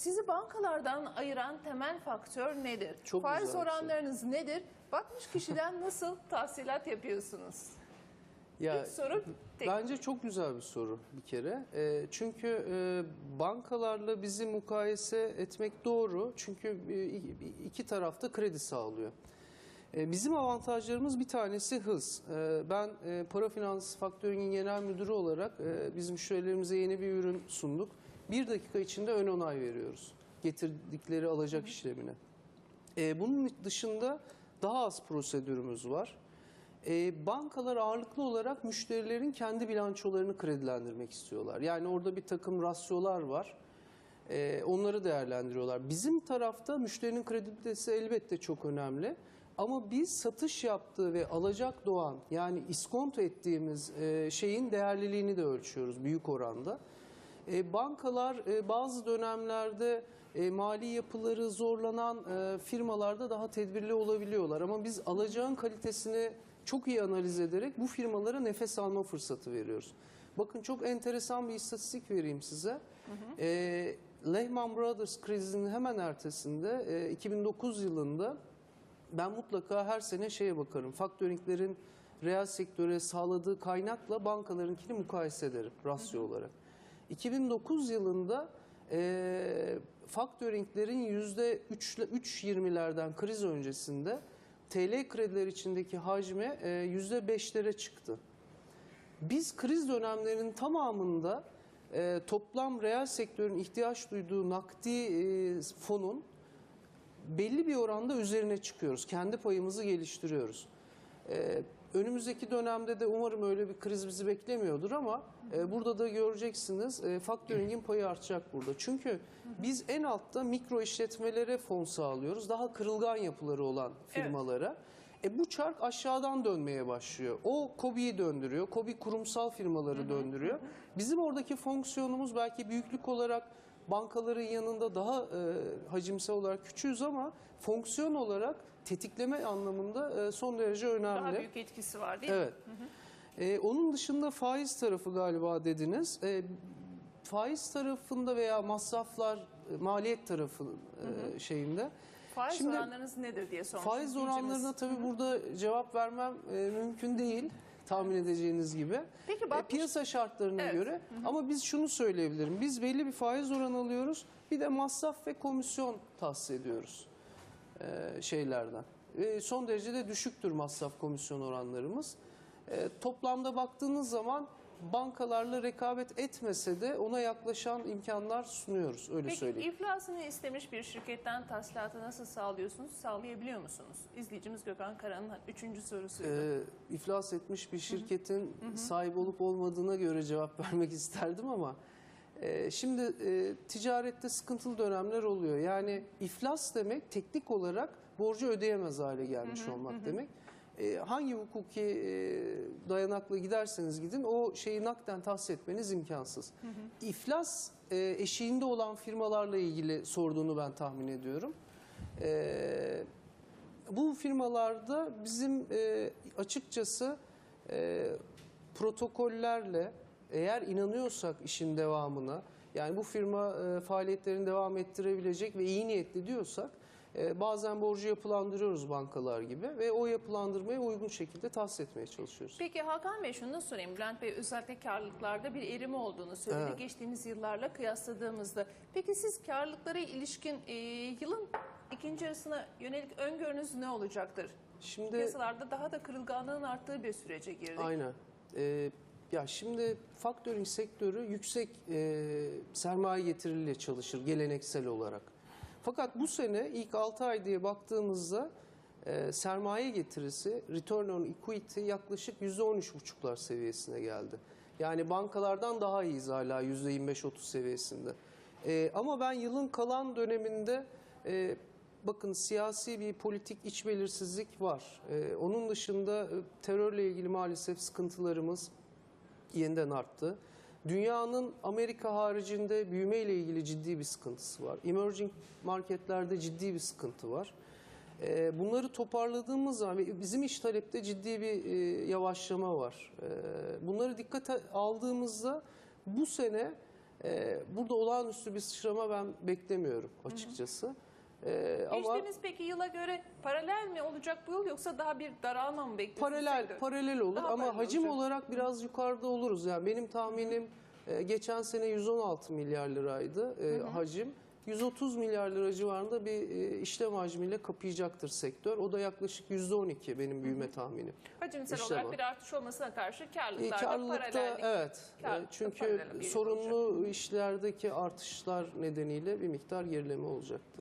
sizi bankalardan ayıran temel faktör nedir? Çok Faiz güzel bir oranlarınız nedir? Bakmış kişiden nasıl tahsilat yapıyorsunuz? Ya, İlk soru tek. Bence çok güzel bir soru bir kere. E, çünkü e, bankalarla bizi mukayese etmek doğru. Çünkü e, iki tarafta kredi sağlıyor. E, bizim avantajlarımız bir tanesi hız. E, ben e, para finans faktörünün genel müdürü olarak e, bizim müşterilerimize yeni bir ürün sunduk. Bir dakika içinde ön onay veriyoruz. Getirdikleri alacak işlemine. E, bunun dışında daha az prosedürümüz var. E, bankalar ağırlıklı olarak müşterilerin kendi bilançolarını kredilendirmek istiyorlar. Yani orada bir takım rasyolar var. E, onları değerlendiriyorlar. Bizim tarafta müşterinin kredibilitesi elbette çok önemli. Ama biz satış yaptığı ve alacak doğan yani iskonto ettiğimiz e, şeyin değerliliğini de ölçüyoruz büyük oranda. E, bankalar e, bazı dönemlerde e, mali yapıları zorlanan e, firmalarda daha tedbirli olabiliyorlar. Ama biz alacağın kalitesini çok iyi analiz ederek bu firmalara nefes alma fırsatı veriyoruz. Bakın çok enteresan bir istatistik vereyim size. E, Lehman Brothers krizinin hemen ertesinde e, 2009 yılında ben mutlaka her sene şeye bakarım. Faktöringlerin reel sektöre sağladığı kaynakla bankalarınkini mukayese ederim rasyo olarak. 2009 yılında e, faktöringlerin %3-20'lerden kriz öncesinde TL krediler içindeki hacmi e, %5'lere çıktı. Biz kriz dönemlerinin tamamında e, toplam reel sektörün ihtiyaç duyduğu nakdi e, fonun belli bir oranda üzerine çıkıyoruz. Kendi payımızı geliştiriyoruz. Ee, önümüzdeki dönemde de umarım öyle bir kriz bizi beklemiyordur ama e, burada da göreceksiniz e, faktöringin payı artacak burada. Çünkü biz en altta mikro işletmelere fon sağlıyoruz. Daha kırılgan yapıları olan firmalara. E, bu çark aşağıdan dönmeye başlıyor. O KOBİ'yi döndürüyor. KOBİ kurumsal firmaları döndürüyor. Bizim oradaki fonksiyonumuz belki büyüklük olarak bankaların yanında daha e, hacimsel olarak küçüğüz ama fonksiyon olarak tetikleme anlamında e, son derece önemli. Daha büyük etkisi var değil mi? Evet. E, onun dışında faiz tarafı galiba dediniz. E, faiz tarafında veya masraflar, e, maliyet tarafı e, şeyinde. Faiz Şimdi- oranlarınız nedir diye sormuştum. Faiz oranlarına tabii burada cevap vermem e, mümkün değil tahmin edeceğiniz gibi. Peki E, bakmış- piyasa şartlarına Evet. göre ama biz şunu söyleyebilirim. Biz belli bir faiz oranı alıyoruz. Bir de masraf ve komisyon tahsis ediyoruz e, şeylerden. E, son derece de düşüktür masraf komisyon oranlarımız. E, toplamda baktığınız zaman bankalarla rekabet etmese de ona yaklaşan imkanlar sunuyoruz öyle Peki söyleyeyim. iflasını istemiş bir şirketten tahsilatı nasıl sağlıyorsunuz? Sağlayabiliyor musunuz? İzleyicimiz Gökhan Kara'nın üçüncü sorusuydu. Ee, iflas etmiş bir şirketin sahip olup olmadığına göre cevap vermek isterdim ama e, şimdi e, ticarette sıkıntılı dönemler oluyor. Yani iflas demek teknik olarak borcu ödeyemez hale gelmiş olmak demek. E, hangi hukuki e, dayanakla giderseniz gidin o şeyi nakden tahsis etmeniz imkansız. İflas e, eşiğinde olan firmalarla ilgili sorduğunu ben tahmin ediyorum. E, bu firmalarda bizim e, açıkçası e, protokollerle eğer inanıyorsak işin devamına yani bu firma e, faaliyetlerini devam ettirebilecek ve iyi niyetli diyorsak bazen borcu yapılandırıyoruz bankalar gibi ve o yapılandırmayı uygun şekilde tahsis etmeye çalışıyoruz. Peki Hakan Bey şunu da sorayım. Bülent Bey özellikle karlılıklarda bir erime olduğunu söyledi Evet. geçtiğimiz yıllarla kıyasladığımızda. Peki siz karlılıklara ilişkin e, yılın ikinci yarısına yönelik öngörünüz ne olacaktır? Şimdi Piyasalarda daha da kırılganlığın arttığı bir sürece girdik. Aynen. Ee, ya şimdi faktöring sektörü yüksek e, sermaye getiriliyle çalışır geleneksel olarak. Fakat bu sene ilk 6 ay diye baktığımızda e, sermaye getirisi return on equity yaklaşık %13,5'lar seviyesine geldi. Yani bankalardan daha iyiyiz hala %25-30 seviyesinde. E, ama ben yılın kalan döneminde e, bakın siyasi bir politik iç belirsizlik var. E, onun dışında e, terörle ilgili maalesef sıkıntılarımız yeniden arttı. Dünyanın Amerika haricinde büyüme ile ilgili ciddi bir sıkıntısı var. Emerging marketlerde ciddi bir sıkıntı var. Ee, Bunları toparladığımız zaman bizim iş talepte ciddi bir e, yavaşlama var. Ee, Bunları dikkate aldığımızda bu sene E, burada olağanüstü bir sıçrama ben beklemiyorum açıkçası. E, ama Geçtiğimiz peki yıla göre paralel mi olacak bu yıl yoksa daha bir daralma mı bekliyorsunuz? paralel sektör? paralel olur Daha ama paralel hacim olacak. olarak biraz yukarıda oluruz. Yani benim tahminim e, geçen sene 116 milyar liraydı e, hacim. 130 milyar lira civarında bir e, işlem hacmiyle kapayacaktır sektör. O da yaklaşık %12 benim büyüme tahminim. Hacimsel İşte olarak bu. bir artış olmasına karşı E, karlılıklarda Karlılıkta paralellik. evet. E, Karlılıkta çünkü paralel bir sorunlu işlerdeki artışlar nedeniyle bir miktar gerileme olacaktır.